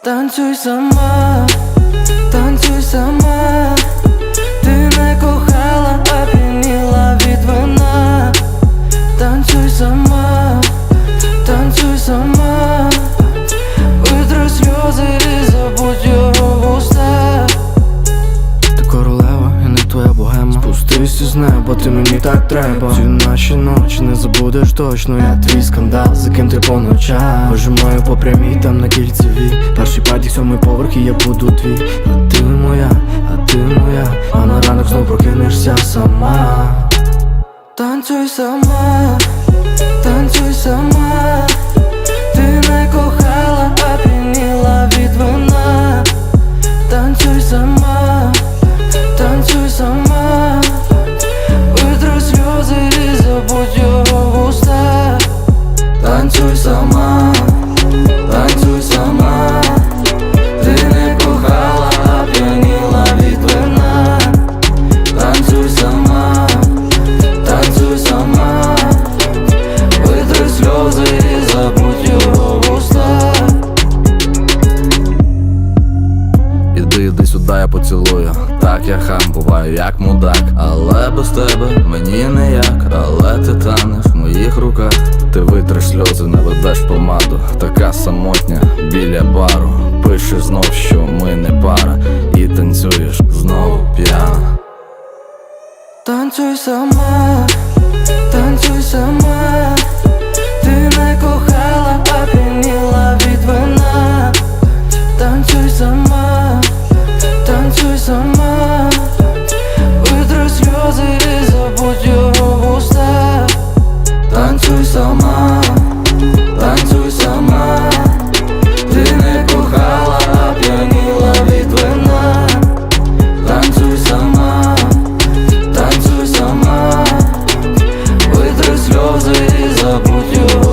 Танцюй сама, танцюй сама, ти мені так треба. Цю наші ночі не забудеш точно. Я твій скандал, за ким ти по ночах Пожимаю по прямій, там на кільцеві Перший падік, сьомий поверх і я буду твій. А ти моя, а ти моя. А на ранок знов прокинешся сама. Танцюй сама, поцілую. Так я хам, буваю як мудак. Але без тебе мені не як. Але ти танеш в моїх руках. Ти витриш сльози, не ведеш помаду. Така самотня біля бару. Пишеш знов, що ми не пара. І танцюєш знову п'яна. Танцюй сама, танцюй сама with you.